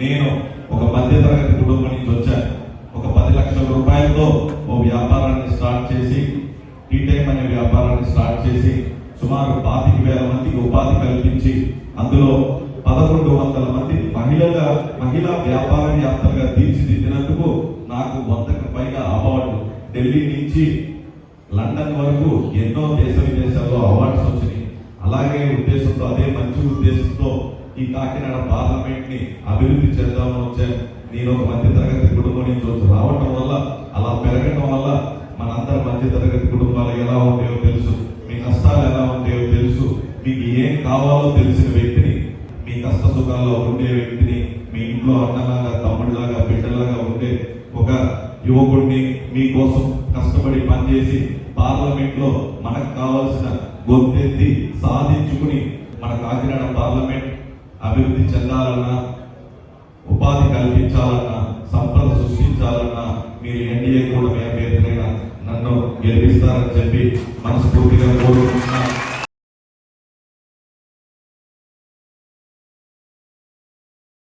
నేను ఒక మధ్యతరగతి కుటుంబం నుంచి వచ్చాను. ఒక పది లక్షల రూపాయలతో ఓ వ్యాపారాన్ని స్టార్ట్ చేసి టీ టైం అనే వ్యాపారాన్ని స్టార్ట్ చేసి సుమారు పాతిక వేల మందికి ఉపాధి కల్పించి అందులో పదకొండు వందల మంది మహిళగా మహిళా వ్యాపారవేత్తలుగా తీర్చిదిద్దినందుకు నాకు వందకు పైగా అవార్డు ఢిల్లీ నుంచి లండన్ వరకు ఎన్నో దేశ విదేశాల్లో అవార్డ్స్ వచ్చినాయి. అలాగే ఉద్దేశంతో అదే మంచి ఉద్దేశంతో ఈ కాకినాడ పార్లమెంట్ని అభివృద్ధి చేద్దామని వచ్చాను. నేను ఒక మధ్య తరగతి కుటుంబం నుంచి వచ్చి రావటం వల్ల అలా పెరగటం వల్ల మనందరి మధ్య తరగతి కుటుంబాలు ఎలా ఉంటాయో తెలుసు. మీ కష్టాలు ఎలా ఉంటాయో తెలుసు. మీకు ఏం కావాలో తెలిసిన వ్యక్తిని మీ కష్ట సుఖాల్లో ఉండే వ్యక్తిని మీ ఇంట్లో అన్నలాగా తమ్ముడిలాగా బిడ్డలాగా ఉండే ఒక యువకుడిని మీకోసం కష్టపడి పనిచేసి పార్లమెంట్లో మనకు కావాల్సిన గొంతెత్తి సాధించుకుని మన కాకినాడ పార్లమెంట్ అభివృద్ధి చెందాలన్నా ఉపాధి కల్పించాలన్నా సంపద సృష్టించాలన్నా మీరు ఎన్డీఏ కూడా మీ అభ్యర్థులైన నన్ను గెలిపిస్తారని చెప్పి మనస్ఫూర్తిగా కోరుకుంటున్నాను.